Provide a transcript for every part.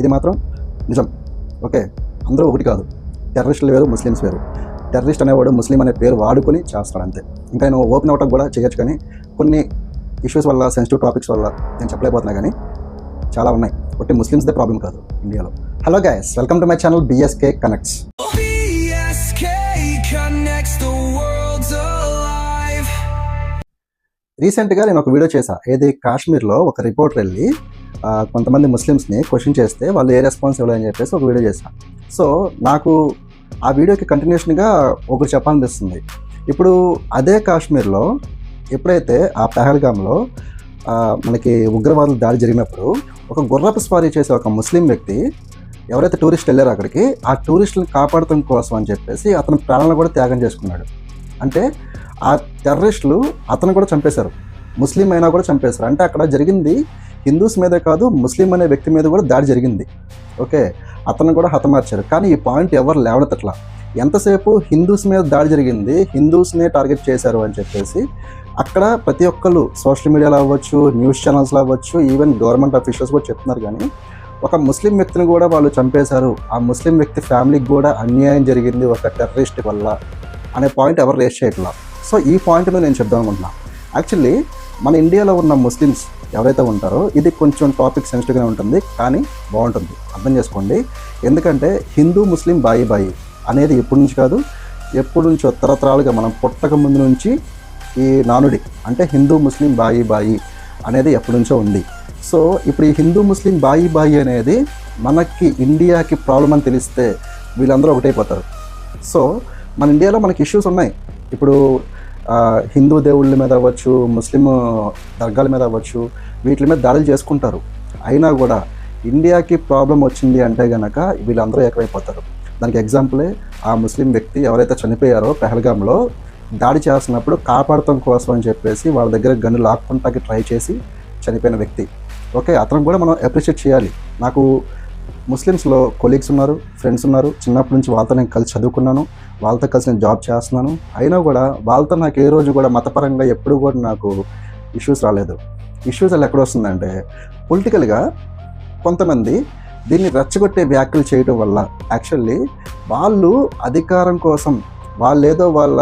ఇది మాత్రం నిజం. ఓకే అందరూ ఒకటి కాదు. టెర్రరిస్టులు వేరు ముస్లిమ్స్ వేరు. టెర్రరిస్ట్ అనేవాడు ముస్లిం అనే పేరు వాడుకొని చేస్తాడు అంతే. ఇంకా నేను ఓపెన్ అవటం కూడా చేయొచ్చు కానీ కొన్ని ఇష్యూస్ వల్ల సెన్సిటివ్ టాపిక్స్ వల్ల నేను చెప్పలేకపోతున్నా కానీ చాలా ఉన్నాయి. ఒకటి ముస్లిమ్స్దే ప్రాబ్లం కాదు ఇండియాలో. Hello guys welcome to my channel B S K connects. రీసెంట్గా నేను ఒక వీడియో చేశా. ఏది? కాశ్మీర్లో ఒక రిపోర్టర్ వెళ్ళి కొంతమంది ముస్లిమ్స్ని క్వశ్చన్ చేస్తే వాళ్ళు ఏ రెస్పాన్స్ ఇవ్వలేని చెప్పేసి ఒక వీడియో చేశా. సో నాకు ఆ వీడియోకి కంటిన్యూషన్గా ఒకటి చెప్పాలనిపిస్తుంది ఇప్పుడు అదే కాశ్మీర్లో ఎప్పుడైతే ఆ పెహల్గామ్లో మనకి ఉగ్రవాదులు దాడి జరిగినప్పుడు ఒక గుర్రపు స్వారీ చేసే ఒక ముస్లిం వ్యక్తి ఎవరైతే టూరిస్ట్ వెళ్ళారో అక్కడికి ఆ టూరిస్టులను కాపాడటం కోసం అని చెప్పేసి అతను ప్రాణాలను కూడా త్యాగం చేసుకున్నాడు. అంటే ఆ టెర్రరిస్టులు అతను కూడా చంపేశారు. ముస్లిం అయినా కూడా చంపేశారు. అంటే అక్కడ జరిగింది హిందూస్ మీదే కాదు ముస్లిం అనే వ్యక్తి మీద కూడా దాడి జరిగింది. ఓకే? అతను కూడా హతమార్చారు. కానీ ఈ పాయింట్ ఎవరు లేవనెత్తట్లా? ఎంతసేపు హిందూస్ మీద దాడి జరిగింది హిందూస్నే టార్గెట్ చేశారు అని చెప్పేసి అక్కడ ప్రతి ఒక్కళ్ళు సోషల్ మీడియాలో అవ్వచ్చు న్యూస్ ఛానల్స్లో అవ్వచ్చు ఈవెన్ గవర్నమెంట్ అఫీషియల్స్ కూడా చెప్తున్నారు కానీ ఒక ముస్లిం వ్యక్తిని కూడా వాళ్ళు చంపేశారు. ఆ ముస్లిం వ్యక్తి ఫ్యామిలీకి కూడా అన్యాయం జరిగింది ఒక టెర్రరిస్ట్ వల్ల అనే పాయింట్ ఎవరు రేస్ చేయట్లా? సో ఈ పాయింట్ మీద నేను చెప్దాం అనుకుంటున్నా. యాక్చువల్లీ మన ఇండియాలో ఉన్న ముస్లిమ్స్ ఎవరైతే ఉంటారో ఇది కొంచెం టాపిక్ సెన్సిటివ్గానే ఉంటుంది కానీ బాగుంటుంది. అర్థం చేసుకోండి. ఎందుకంటే హిందూ ముస్లిం బాయి బాయి అనేది ఎప్పటి నుంచి కాదు ఎప్పటి నుంచో తరతరాలుగా మనం పుట్టక ముందు నుంచి ఈ నానుడి అంటే హిందూ ముస్లిం బాయి బాయి అనేది ఎప్పటి నుంచో ఉంది. సో ఇప్పుడు ఈ హిందూ ముస్లిం బాయి బాయి అనేది మనకి ఇండియాకి ప్రాబ్లం అని తెలిస్తే వీళ్ళందరూ ఒకటైపోతారు. సో మన ఇండియాలో మనకి ఇష్యూస్ ఉన్నాయి. ఇప్పుడు హిందూ దేవుళ్ళ మీద అవ్వచ్చు ముస్లిం దర్గాల మీద అవ్వచ్చు వీటి మీద దాడులు చేసుకుంటారు. అయినా కూడా ఇండియాకి ప్రాబ్లం వచ్చింది అంటే కనుక వీళ్ళందరూ ఏకమైపోతారు. దానికి ఎగ్జాంపులే ఆ ముస్లిం వ్యక్తి ఎవరైతే చనిపోయారో పెహల్గాంలో దాడి చేస్తున్నప్పుడు కాపాడటం కోసం అని చెప్పేసి వాళ్ళ దగ్గర గన్ను లాక్కుంటాకి ట్రై చేసి చనిపోయిన వ్యక్తి. ఓకే అతను కూడా మనం అప్రిషియేట్ చేయాలి. నాకు ముస్లిమ్స్లో కొలీగ్స్ ఉన్నారు ఫ్రెండ్స్ ఉన్నారు. చిన్నప్పటి నుంచి వాళ్ళతో నేను కలిసి చదువుకున్నాను. వాళ్ళతో కలిసి నేను జాబ్ చేస్తున్నాను. అయినా కూడా వాళ్ళతో నాకు ఏ రోజు కూడా మతపరంగా ఎప్పుడు కూడా నాకు ఇష్యూస్ రాలేదు. ఇష్యూస్ అలా ఎక్కడ వస్తుందంటే పొలిటికల్గా కొంతమంది దీన్ని రెచ్చగొట్టే వ్యాఖ్యలు చేయడం వల్ల యాక్చువల్లీ వాళ్ళు అధికారం కోసం వాళ్ళు ఏదో వాళ్ళ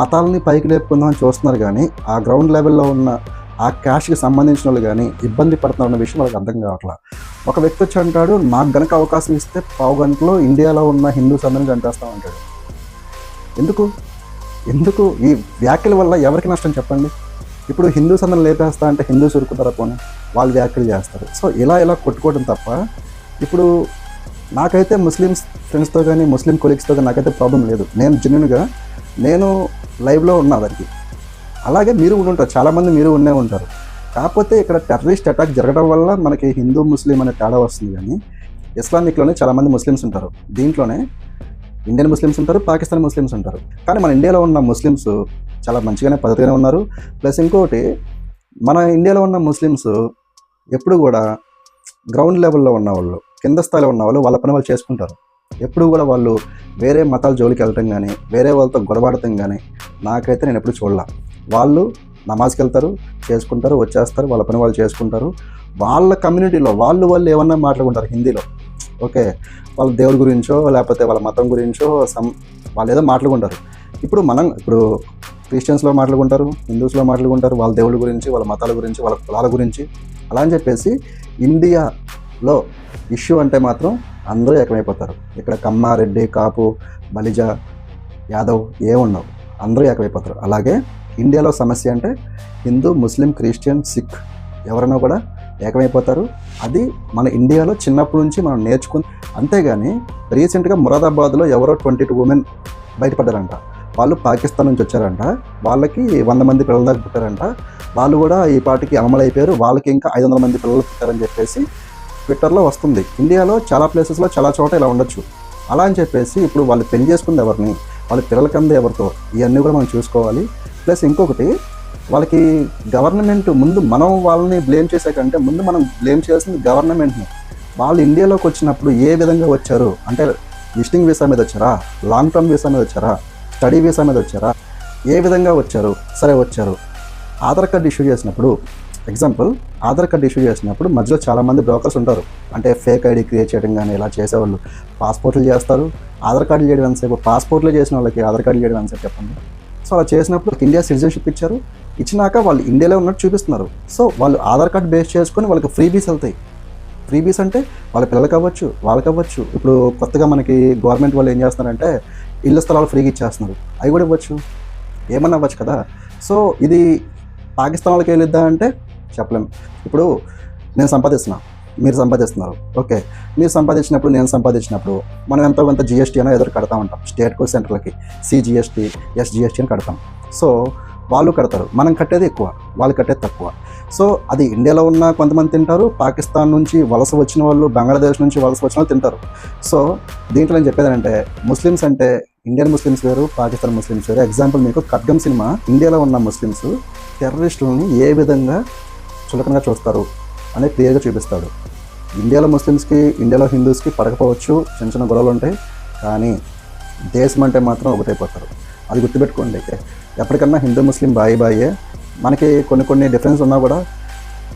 మతాలని పైకి లేపుకుందామని చూస్తున్నారు కానీ ఆ గ్రౌండ్ లెవెల్లో ఉన్న ఆ క్యాష్కి సంబంధించిన వాళ్ళు కానీ ఇబ్బంది పడుతున్నారన్న విషయం వాళ్ళకి అర్థం కావట్లేదు ఒక వ్యక్తి వచ్చి అంటాడు నాకు గనక అవకాశం ఇస్తే పావు గంటలో ఇండియాలో ఉన్న హిందూస్ అందరిని చంపేస్తాం అంటాడు. ఎందుకు? ఎందుకు? ఈ వ్యాఖ్యల వల్ల ఎవరికి నష్టం చెప్పండి? ఇప్పుడు హిందూస్ అందరిని లేపేస్తా అంటే హిందూస్ ఉరుకుతారా పోనీ? వాళ్ళు వ్యాఖ్యలు చేస్తారు. సో ఇలా ఇలా కొట్టుకోవడం తప్ప ఇప్పుడు నాకైతే ముస్లిమ్స్ ఫ్రెండ్స్తో కానీ ముస్లిం కొలీగ్స్తో కానీ నాకైతే ప్రాబ్లం లేదు. నేను జెన్యున్గా నేను లైవ్లో ఉన్నా దానికి అలాగే మీరు ఉండి ఉంటారు. చాలామంది మీరు ఉండే ఉంటారు. కాకపోతే ఇక్కడ టెర్రరిస్ట్ అటాక్ జరగడం వల్ల మనకి హిందూ ముస్లిం అనే తేడా వస్తుంది కానీ ఇస్లామిక్లోనే చాలామంది ముస్లిమ్స్ ఉంటారు. దీంట్లోనే ఇండియన్ ముస్లిమ్స్ ఉంటారు పాకిస్తాన్ ముస్లిమ్స్ ఉంటారు. కానీ మన ఇండియాలో ఉన్న ముస్లిమ్స్ చాలా మంచిగానే పద్ధతిగానే ఉన్నారు. ప్లస్ ఇంకోటి మన ఇండియాలో ఉన్న ముస్లిమ్స్ ఎప్పుడు కూడా గ్రౌండ్ లెవెల్లో ఉన్నవాళ్ళు కింద స్థాయిలో ఉన్నవాళ్ళు వాళ్ళ పని వాళ్ళు చేసుకుంటారు. ఎప్పుడు కూడా వాళ్ళు వేరే మతాల జోలికి వెళ్ళటం కానీ వేరే వాళ్ళతో గొడవడటం కానీ నాకైతే నేను ఎప్పుడు చూడలా. వాళ్ళు నమాజ్కి వెళ్తారు చేసుకుంటారు వచ్చేస్తారు వాళ్ళ పని వాళ్ళు చేసుకుంటారు. వాళ్ళ కమ్యూనిటీలో వాళ్ళు వాళ్ళు ఏమన్నా మాట్లాడుకుంటారు హిందీలో ఓకే వాళ్ళ దేవుడి గురించో లేకపోతే వాళ్ళ మతం గురించో సమ్ వాళ్ళు ఏదో మాట్లాడుకుంటారు. ఇప్పుడు మనం ఇప్పుడు క్రిస్టియన్స్లో మాట్లాడుకుంటారు హిందూస్లో మాట్లాడుకుంటారు వాళ్ళ దేవుడి గురించి వాళ్ళ మతాల గురించి వాళ్ళ కులాల గురించి అలా అని చెప్పేసి ఇండియాలో ఇష్యూ అంటే మాత్రం అందరూ ఏకమైపోతారు. ఇక్కడ కమ్మారెడ్డి కాపు బలిజ యాదవ్ ఏ ఉండవు అందరూ ఏకమైపోతారు. అలాగే ఇండియాలో సమస్య అంటే హిందూ ముస్లిం క్రిస్టియన్ సిక్ ఎవరైనా కూడా ఏకమైపోతారు. అది మన ఇండియాలో చిన్నప్పటి నుంచి మనం నేర్చుకుని అంతేగాని రీసెంట్గా మురాదాబాద్లో ఎవరో ట్వంటీ టూ ఉమెన్ బయటపడ్డారంట. వాళ్ళు పాకిస్తాన్ నుంచి వచ్చారంట. వాళ్ళకి వంద మంది పిల్లల దాకా పుట్టారంట. వాళ్ళు కూడా ఈ పాటికి అమలు అయిపోయారు వాళ్ళకి ఇంకా ఐదు వందల మంది పిల్లలు పుట్టారని చెప్పేసి ట్విట్టర్లో వస్తుంది. ఇండియాలో చాలా ప్లేసెస్లో చాలా చోట ఇలా ఉండొచ్చు. అలా అని చెప్పేసి ఇప్పుడు వాళ్ళు పెళ్ళి చేసుకుంది ఎవరిని? వాళ్ళ పిల్లల కింద ఎవరితో? ఇవన్నీ కూడా మనం చూసుకోవాలి. ప్లస్ ఇంకొకటి వాళ్ళకి గవర్నమెంట్ ముందు మనం వాళ్ళని బ్లేమ్ చేసాకంటే ముందు మనం బ్లేమ్ చేయాల్సింది గవర్నమెంట్ని. వాళ్ళు ఇండియాలోకి వచ్చినప్పుడు ఏ విధంగా వచ్చారు? అంటే విజిటింగ్ వీసా మీద వచ్చారా? లాంగ్ టర్మ్ వీసా మీద వచ్చారా? స్టడీ వీసా మీద వచ్చారా? ఏ విధంగా వచ్చారు? సరే వచ్చారు. ఆధార్ కార్డు ఇష్యూ చేసినప్పుడు ఎగ్జాంపుల్ ఆధార్ కార్డు ఇష్యూ చేసినప్పుడు మధ్యలో చాలామంది బ్రోకర్స్ ఉంటారు. అంటే ఫేక్ ఐడి క్రియేట్ చేయడం కానీ ఇలా చేసేవాళ్ళు. పాస్పోర్ట్లు చేస్తారు. ఆధార్ కార్డులు చేయడం ఎంతసేపు? పాస్పోర్ట్లు చేసిన వాళ్ళకి ఆధార్ కార్డులు చేయడం ఎంతసేపు చెప్పండి? సో అలా చేసినప్పుడు ఇండియా సిటిజన్షిప్ ఇచ్చారు. ఇచ్చినాక వాళ్ళు ఇండియాలో ఉన్నట్టు చూపిస్తున్నారు. సో వాళ్ళు ఆధార్ కార్డ్ బేస్ చేసుకొని వాళ్ళకి ఫ్రీ బీస్ వెళ్తాయి. ఫ్రీ బీస్ అంటే వాళ్ళ పిల్లలకి అవ్వచ్చు వాళ్ళకి అవ్వచ్చు. ఇప్పుడు కొత్తగా మనకి గవర్నమెంట్ వాళ్ళు ఏం చేస్తున్నారంటే ఇళ్ళ స్థలాలు ఫ్రీగా ఇచ్చేస్తున్నారు. అవి కూడా ఇవ్వచ్చు. ఏమన్నా అవ్వచ్చు కదా. సో ఇది పాకిస్తాన్ వాళ్ళకి వెళ్ళిద్దా అంటే చెప్పలేము. ఇప్పుడు నేను సంపాదిస్తున్నాను మీరు సంపాదిస్తున్నారు. ఓకే. మీరు సంపాదించినప్పుడు నేను సంపాదించినప్పుడు మనం ఎంతో కొంత జిఎస్టీ అనో ఎదురు కడతా ఉంటాం. స్టేట్కు సెంట్రల్కి సిజిఎస్టీ ఎస్జిఎస్టీ అని కడతాం. సో వాళ్ళు కడతారు. మనం కట్టేది ఎక్కువ వాళ్ళు కట్టేది తక్కువ. సో అది ఇండియాలో ఉన్న కొంతమంది తింటారు. పాకిస్తాన్ నుంచి వలస వచ్చిన వాళ్ళు బంగ్లాదేశ్ నుంచి వలస వచ్చిన వాళ్ళు తింటారు. సో దీంట్లో నేను చెప్పేది అంటే ముస్లిమ్స్ అంటే ఇండియన్ ముస్లిమ్స్ వేరు పాకిస్తాన్ ముస్లిమ్స్ వేరు. ఎగ్జాంపుల్ మీకు ఖడ్గం సినిమా. ఇండియాలో ఉన్న ముస్లిమ్స్ టెర్రరిస్టులని ఏ విధంగా చులకనగా చూస్తారు అనేది క్లియర్గా చూపిస్తాడు. ఇండియాలో ముస్లిమ్స్కి ఇండియాలో హిందూస్కి పడకపోవచ్చు చిన్న చిన్న గొడవలు ఉంటాయి కానీ దేశం అంటే మాత్రం ఒకటైపోతారు. అది గుర్తుపెట్టుకోండి ఎప్పటికన్నా హిందూ ముస్లిం బాయి బాయే. మనకి కొన్ని కొన్ని డిఫరెన్స్ ఉన్నా కూడా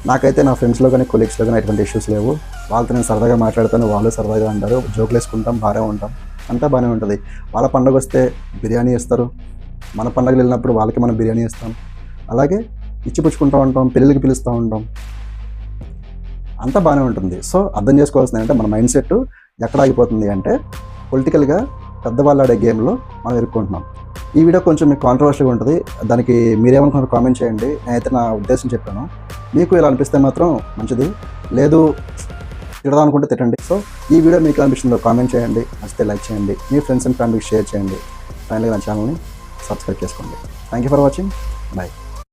నాకైతే నా ఫ్రెండ్స్లో కానీ కొలీగ్స్లో కానీ ఎటువంటి ఇష్యూస్ లేవు. వాళ్ళతో నేను సరదాగా మాట్లాడతాను వాళ్ళు సరదాగా అంటారు. జోకులు వేసుకుంటాం బాగానే ఉంటాం. అంతా బాగానే ఉంటుంది. వాళ్ళ పండగ వస్తే బిర్యానీ ఇస్తారు మన పండగలు వెళ్ళినప్పుడు వాళ్ళకి మనం బిర్యానీ ఇస్తాం అలాగే ఇచ్చిపుచ్చుకుంటూ ఉంటాం పెళ్ళిళ్ళకి పిలుస్తూ ఉంటాం. అంతా బాగానే ఉంటుంది. సో అర్థం చేసుకోవాల్సింది ఏంటంటే మన మైండ్ సెట్ ఎక్కడ ఆగిపోతుంది అంటే పొలిటికల్గా పెద్దవాళ్ళు ఆడే గేమ్లో మనం ఎదుర్కొంటున్నాం ఈ వీడియో కొంచెం మీకు కాంట్రవర్షియల్గా ఉంటుంది. దానికి మీరేమనుకున్నారు కామెంట్ చేయండి. నేనైతే నా ఉద్దేశం చెప్పాను. మీకు ఇలా అనిపిస్తే మాత్రం మంచిది. లేదు తిడదాం అనుకుంటే తిట్టండి. సో ఈ వీడియో మీకు అనిపిస్తుందో కామెంట్ చేయండి. నచ్చితే లైక్ చేయండి. మీ ఫ్రెండ్స్ అండ్ ఫ్యామిలీకి షేర్ చేయండి. ఫైనల్గా నా ఛానల్ని సబ్స్క్రైబ్ చేసుకోండి. Thank you for watching bye